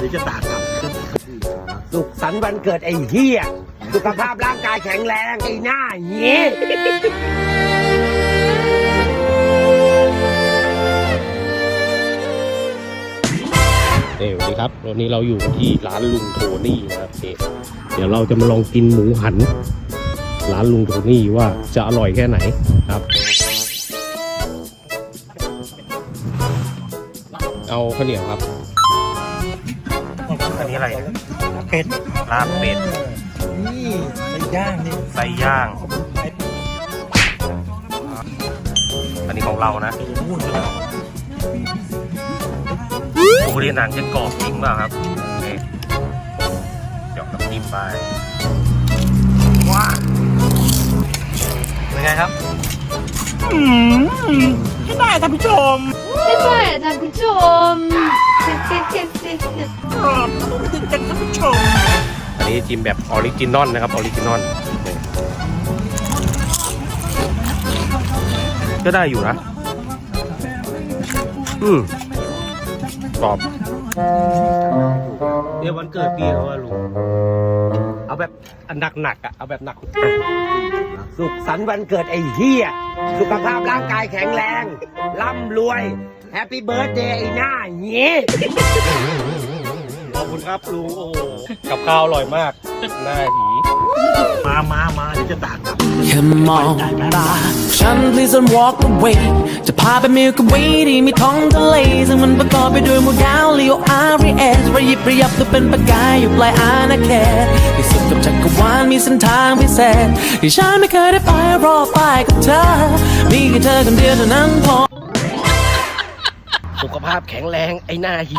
เดี๋ยวจะตากกลับสุขสันต์วันเกิดไอ้เฮียสุขภาพร่างกายแข็งแรงไอ้หน้าเงี้ยเอ้ยสวัสดีครับวันนี้เราอยู่ที่ร้านลุงโทนี่นะครับเดี๋ยวเราจะมาลองกินหมูหัน ร้านลุงโทนี่ว่าจะอร่อยแค่ไหนครับ เอาข้าวเหนียวครับ นนี้อะไรเป็ดลาบเป็ดนี่เป็นย่างนี่ไส้ย่าง อันนี้ของเรานะพูดเลยดูดิหนังจะกรอบจริงเปล่าครับนี่เดี๋ยวกับจิ้มไปว้าเป็นไงครับ ไม่ได้ท่านผู้ชมไม่ใช่ท่านผู้ชมเจ็ดเจ็ดเจ็ดเจ็ดเจ็ดกรอบต้องถึงกันท่านผู้ชมอันนี้จิ้มแบบออริจินอลนะครับออริจินอลก็ได้อยู่นะ อืมกรอบเดี๋ยววันเกิดพี่เขาอะลุงเอาแบบอันหนักๆอะเอาแบบหนัก สุขสันต์วันเกิดไอ้เฮียสุขภาพร่างกายแข็งแรง ร่ำรวย แฮปปี้เบิร์ดเดย์ไอ้หน้าเงี้ย ขอบคุณครับลุงโอ้โหกับข้าวอร่อยมากน่าหี มามามาเดี๋ยวจะตากกลับ แค่มองตาฉัน please don't walk away จะพาไปมิลก w เวที่มีท้องทะเลซึ่งมันประกอบไปด้วยหมู่ดาวลีโออาร์เอสระยิบระยับตัวเป็นประกายอยู่ปลายอาณาเขตที่สุดกับจักรวาลมีเส้นทางพิเศษที่ฉันไม่เคยได้ไปรอไปกับเธอ มีแค่เธอคนเดียวเท่านั้นพอ สุขภาพแข็งแรงไอ้หน้าหี